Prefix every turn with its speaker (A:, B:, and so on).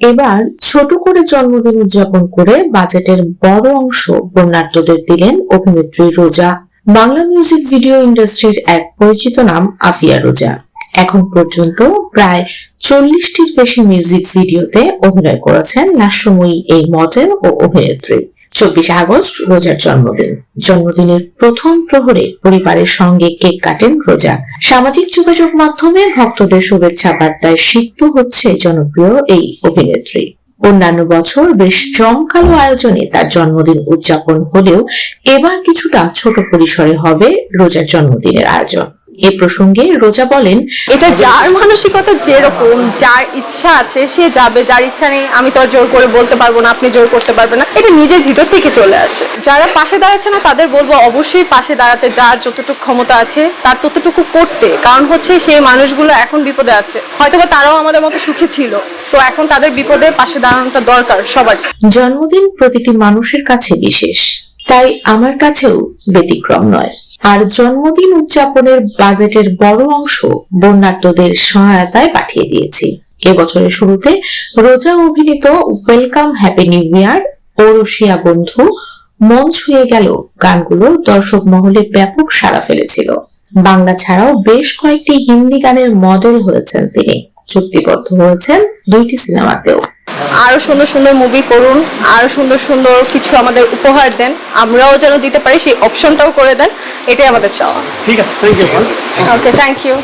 A: এবার ছোট করে জন্মদিন উদযাপন করে বাজেটের বড় অংশ বন্যার্থদের দিলেন অভিনেত্রী রোজা। বাংলা মিউজিক ভিডিও ইন্ডাস্ট্রির এক পরিচিত নাম আফিয়া রোজা। এখন পর্যন্ত প্রায় চল্লিশটির বেশি মিউজিক ভিডিওতে অভিনয় করেছেন লাস্যময়ী এই মডেল ও অভিনেত্রী। চব্বিশে আগস্ট রোজার জন্মদিন। জন্মদিনের প্রথম প্রহরে পরিবারের সঙ্গে কেক কাটেন রোজা। সামাজিক যোগাযোগ মাধ্যমে ভক্তদের শুভেচ্ছা বার্তায় সিক্ত হচ্ছে জনপ্রিয় এই অভিনেত্রী। অন্যান্য বছর বেশ জমকালো আয়োজনে তার জন্মদিন উদযাপন হলেও এবার কিছুটা ছোট পরিসরে হবে রোজার জন্মদিনের আয়োজন। এ প্রসঙ্গে রোজা বলেন
B: এটা যার মানসিকতা যেরকম যার ইচ্ছা আছে সে যাবে যার ইচ্ছা নেই আমি তো আর জোর করে বলতে পারব না আপনি জোর করতে পারবেন না। এটা নিজের ভিতর থেকে চলে আসে। যারা পাশে দাঁড়াচ্ছে না তাদের বলব অবশ্যই পাশে দাঁড়াতে যার যতটুকু ক্ষমতা আছে তার ততটুকু করতে। কারণ হচ্ছে সেই মানুষগুলো এখন বিপদে আছে। হয়তোবা তারাও আমাদের মতো সুখী ছিল। সো এখন তাদের বিপদে পাশে দাঁড়ানোটা দরকার সবার।
A: জন্মদিন প্রতিটি মানুষের কাছে বিশেষ। তাই আমার কাছেও ব্যতিক্রম নয়। আর জন্মদিন উদযাপনের বাজেটের বড় অংশ বন্যার্থদের সহায়তায় পাঠিয়ে দিয়েছি। এবছরের শুরুতে রোজা অভিনীত ওয়েলকাম হ্যাপি নিউ ইয়ার ও রশিয়া বন্ধু মন ছুঁয়ে গেল গানগুলো দর্শক মহলে ব্যাপক সাড়া ফেলেছিল। বাংলা ছাড়াও বেশ কয়েকটি হিন্দি গানের মডেল হয়েছেন তিনি। চুক্তিবদ্ধ হয়েছেন দুইটি সিনেমাতেও।
B: আরও সুন্দর সুন্দর মুভি করুন আরও সুন্দর সুন্দর কিছু আমাদের উপহার দেন। আমরাও যেন দিতে পারি সেই অপশনটাও করে দেন এটাই আমাদের চাওয়া।
C: ঠিক আছে thank you
B: okay thank you